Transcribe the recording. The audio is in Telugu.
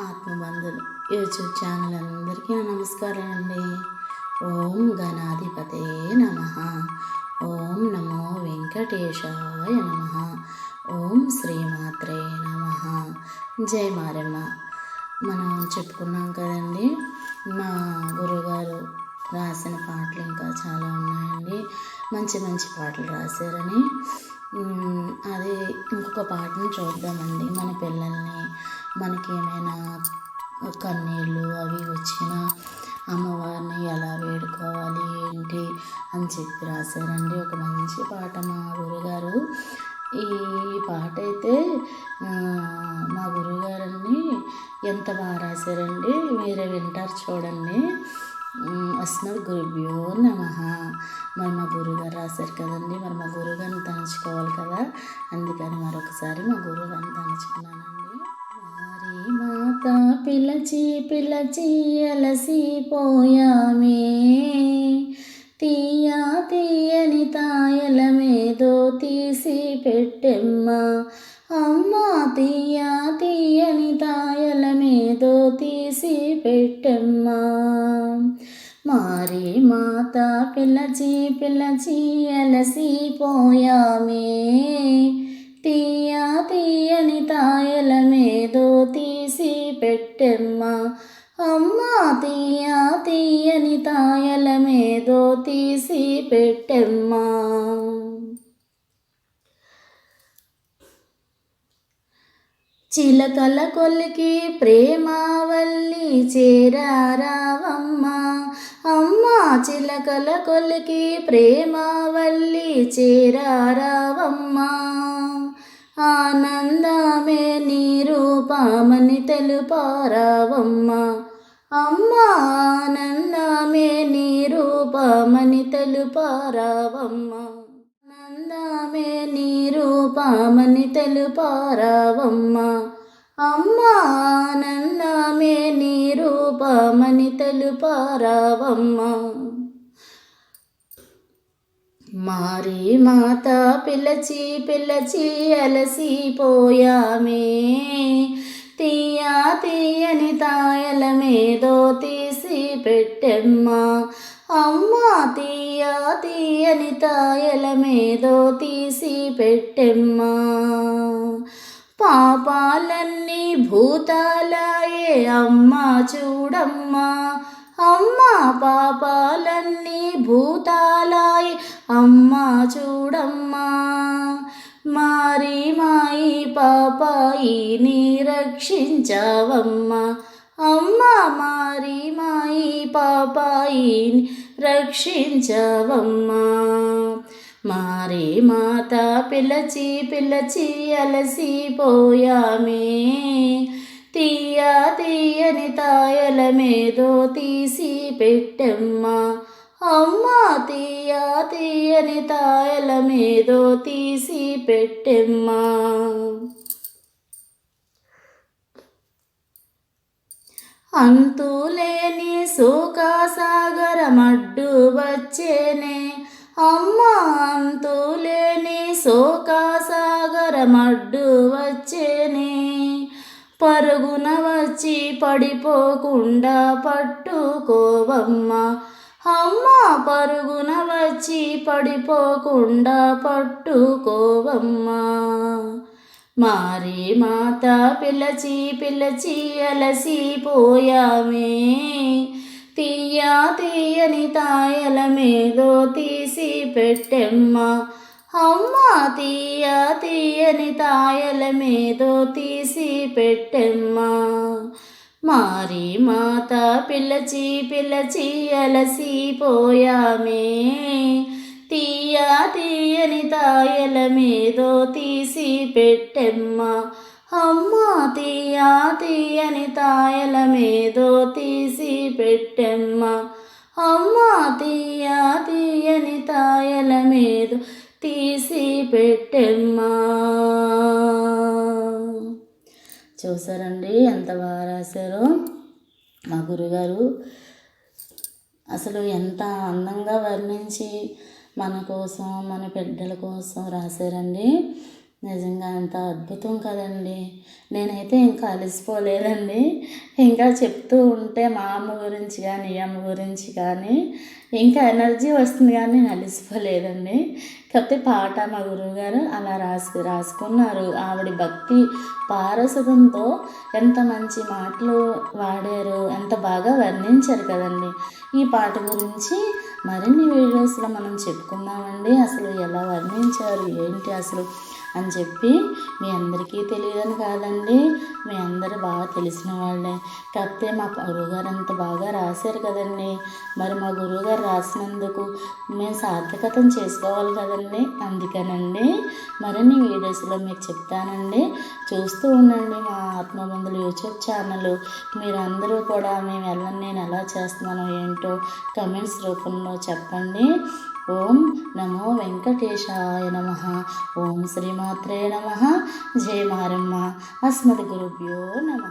ఆత్మబంధులు. యూట్యూబ్ ఛానల్ అందరికీ నమస్కారం అండి ఓం గణాధిపతే నమ. ఓం నమో వెంకటేశాయ నమ. ఓం శ్రీమాత్రే నమ. జై మారమ్మ. మనం చెప్పుకున్నాం కదండి మా గురుగారు రాసిన పాటలు ఇంకా చాలా ఉన్నాయండి. మంచి మంచి పాటలు రాశారని. అదే అది ఇంకొక పాటను చూద్దామండి. మన పిల్లల్ని మనకి ఏమైనా కన్నీళ్ళు అవి వచ్చినా అమ్మవారిని ఎలా వేడుకోవాలి ఏంటి అని చెప్పి రాశారండి. ఒక మంచి పాట మా గురుగారు. ఈ పాట అయితే మా గురుగారండి ఎంత బాగా రాశారండి. మీరే వింటారు చూడండి. అస్మద్ గురుభ్యో నమ. మరి మా గురుగారు రాశారు కదండి. మరి మా గురుగారిని తలుచుకోవాలి కదా. అందుకని మరొకసారి మా గురుగారిని తలుచుకున్నానండి. మాత పిలచి పిలచి అలసిపోయామే. తీయా తీయని తాయల మీదో తీసి పెట్టెమ్మా అమ్మా తీయా తీయని తాయల మీదో తీసి పెట్టెమ్మా మారి మాత పిలచి పిలచి అలసిపోయామే. తీయ తీయని తాయల మీదో తీసి పెట్టెమ్మా. అమ్మా తీయ తీయని తాయల మీదో తీసి పెట్టెమ్మా. చిలకల కొలికి ప్రేమావల్లి చేరారావమ్మా. అమ్మా చిలకల కొలికి ప్రేమావల్లి చేరారావమ్మా. ఆనందమే నీ రూపమని తెలుపారావమ్మ. అమ్మ ఆనందమే నీ రూపమని తెలుపారావమ్మ. ఆనందమే నీ రూపమని తెలుపారావమ్మ. అమ్మ ఆనందమే నీ రూపమని తెలుపారావమ్మ. మారి మాత పిలచి పిలచి అలసిపోయామే. తీయ తీయని తాయల మీదో తీసి పెట్టెమ్మా అమ్మా తీయ తీయని తాయల మీదో తీసి పెట్టెమ్మా పాపాలన్నీ భూతాలాయే అమ్మా చూడమ్మా. అమ్మా పాపాలన్నీ భూతాలాయే అమ్మా చూడమ్మా మారి మాయి పాపాయిని రక్షించావమ్మా అమ్మా మారి మాయి పాపాయి రక్షించవమ్మా మారి మాత పిలచి పిలచి అలసిపోయామే తీయ తీయని తాయల మేదో తీసి పెట్టమ్మా. అమ్మా తీయ తీయని తాయల మీదో తీసి పెట్టమ్మా. అంతులేని శోకాసాగరమడ్డు వచ్చేనే. అమ్మ అంతులేని శోకాసాగరమడ్డు వచ్చేనే. పరుగున వచ్చి పడిపోకుండా పట్టుకోవమ్మ. అమ్మ పరుగున వచ్చి పడిపోకుండా పట్టుకోవమ్మా. మారి మాత పిలచి పిలచి అలసిపోయామే. తీయా తీయని తాయల మీదో తీసి పెట్టెమ్మా అమ్మ తీయ తీయని తాయల మీదో తీసి పెట్టెమ్మా మారి మాత పిల్లచి పిల్లచి అలసిపోయామే తీయ తీయని తాయల మీదో తీసి పెట్టెమ్మా. అమ్మా తీయ తీయని తాయల మీదో తీసి పెట్టెమ్మా. అమ్మా తీయ తీయని తాయల మీదో తీసి పెట్టెమ్మా. చూసారండి ఎంత బాగా రాశారో మా గురుగారు. అసలు ఎంత అందంగా వర్ణించి మన కోసం మన బిడ్డల కోసం రాశారండి. నిజంగా అంత అద్భుతం కదండి. నేనైతే ఇంకా అలసిపోలేదండి. ఇంకా చెప్తూ ఉంటే మా అమ్మ గురించి కానీ అమ్మ గురించి కానీ ఇంకా ఎనర్జీ వస్తుంది కానీ నేను అలసిపోలేదండి. కాకపోతే పాట మా గురువుగారు అలా రాసి రాసుకున్నారు. ఆవిడ భక్తి పారసతంతో ఎంత మంచి మాటలు వాడారు ఎంత బాగా వర్ణించారు కదండి. ఈ పాట గురించి మరిన్ని వీడియోస్లో మనం చెప్పుకుందామండి. అసలు ఎలా వర్ణించారు ఏంటి అసలు అని చెప్పి మీ అందరికీ తెలియదని కాదండి. మీ అందరూ బాగా తెలిసిన వాళ్ళే. కాకపోతే మా గురువుగారు అంత బాగా రాశారు కదండి. మరి మా గురువుగారు రాసినందుకు మేము సార్థకతం చేసుకోవాలి కదండి. అందుకనండి మరిన్ని వీడియోస్లో మీకు చెప్తానండి. చూస్తూ ఉండండి మా ఆత్మబంధులు యూట్యూబ్ ఛానల్. మీరందరూ కూడా మేము ఎలా నేను ఎలా చేస్తున్నానో ఏంటో కమెంట్స్ రూపంలో చెప్పండి. ఓం నమో వెంకటేశాయ నమ. ఓం శ్రీమాత్రే నమ. జయ మారమ్మ. అస్మద్ గురుభ్యో నమ.